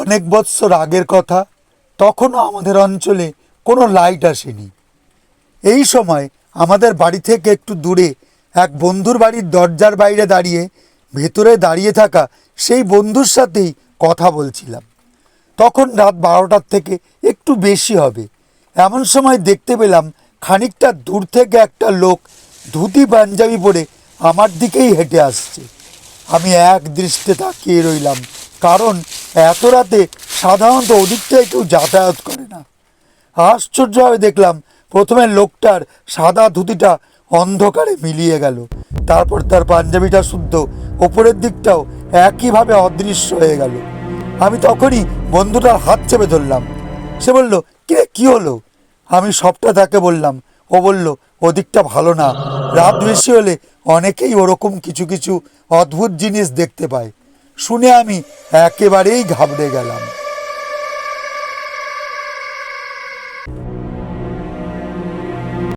অনেক বৎসর আগের কথা, তখনও আমাদের অঞ্চলে কোনো লাইট আসেনি। এই সময় আমাদের বাড়ি থেকে একটু দূরে এক বন্ধুর বাড়ির দরজার বাইরে দাঁড়িয়ে ভেতরে দাঁড়িয়ে থাকা সেই বন্ধুর সাথেই কথা বলছিলাম। তখন রাত বারোটার থেকে একটু বেশি হবে। এমন সময় দেখতে পেলাম খানিকটা দূর থেকে একটা লোক ধুতি, পাঞ্জাবি পরে আমার দিকেই হেঁটে আসছে। আমি এক দৃষ্টে তাকিয়ে রইলাম। কারণ এত রাতে সাধারণত ওদিকটায় কেউ যাতায়াত করে না। আশ্চর্যভাবে দেখলাম, প্রথমে লোকটার সাদা ধুতিটা অন্ধকারে মিলিয়ে গেল। তারপর তার পাঞ্জাবিটা শুদ্ধ, ওপরের দিকটাও একইভাবে অদৃশ্য হয়ে গেল। আমি তখনই বন্ধুটার হাত চেপে ধরলাম। সে বলল কে কি হলো? আমি সবটা তাকে বললাম। ও বলল, ওদিকটা ভালো না। রাত বেশি হলে অনেকেই ওরকম কিছু কিছু অদ্ভুত জিনিস দেখতে পায়। শুনে আমি একেবারেই ঘাবড়ে গেলাম।